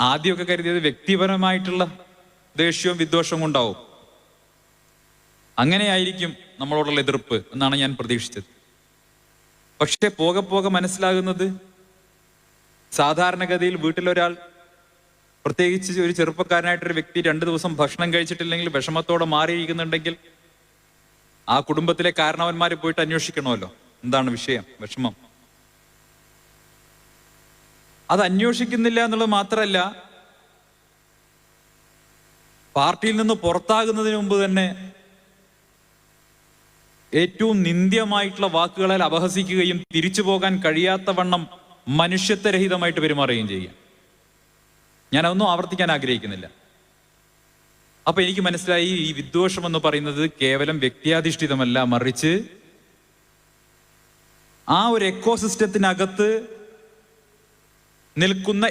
ആദ്യമൊക്കെ കരുതിയത് വ്യക്തിപരമായിട്ടുള്ള ദേഷ്യവും വിദ്വേഷവും ഉണ്ടാവും. അങ്ങനെയായിരിക്കും നമ്മളോടുള്ള എതിർപ്പ് എന്നാണ് ഞാൻ പ്രതീക്ഷിച്ചത്. പക്ഷെ പോകെ പോകെ മനസ്സിലാകുന്നത് സാധാരണഗതിയിൽ വീട്ടിലൊരാൾ പ്രത്യേകിച്ച് ഒരു ചെറുപ്പക്കാരനായിട്ടൊരു വ്യക്തി രണ്ടു ദിവസം ഭക്ഷണം കഴിച്ചിട്ടില്ലെങ്കിൽ വിഷമത്തോടെ മാറിയിരിക്കുന്നുണ്ടെങ്കിൽ ആ കുടുംബത്തിലെ കാരണവന്മാരെ പോയിട്ട് അന്വേഷിക്കണമല്ലോ. എന്താണ് വിഷയം? വിഷമം. അത് അന്വേഷിക്കുന്നില്ല എന്നുള്ളത് മാത്രമല്ല പാർട്ടിയിൽ നിന്ന് പുറത്താകുന്നതിന് മുമ്പ് തന്നെ ഏറ്റവും നിന്ദ്യമായിട്ടുള്ള വാക്കുകളാൽ അപഹസിക്കുകയും തിരിച്ചു പോകാൻ കഴിയാത്ത വണ്ണം മനുഷ്യത്വരഹിതമായിട്ട് പെരുമാറുകയും ചെയ്യാം ഞാൻ അതൊന്നും ആവർത്തിക്കാൻ ആഗ്രഹിക്കുന്നില്ല. അപ്പൊ എനിക്ക് മനസ്സിലായി ഈ വിദ്വേഷം എന്ന് പറയുന്നത് കേവലം വ്യക്തിയാധിഷ്ഠിതമല്ല മറിച്ച് ആ ഒരു എക്കോസിസ്റ്റത്തിനകത്ത് നിൽക്കുന്ന